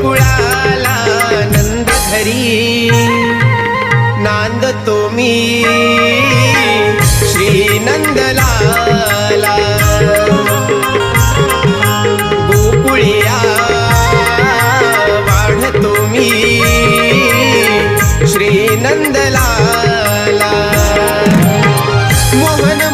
कुळाला नंद घरी नांद तो मी. श्री नंदलाला गोकुळिया मी. श्री मोहन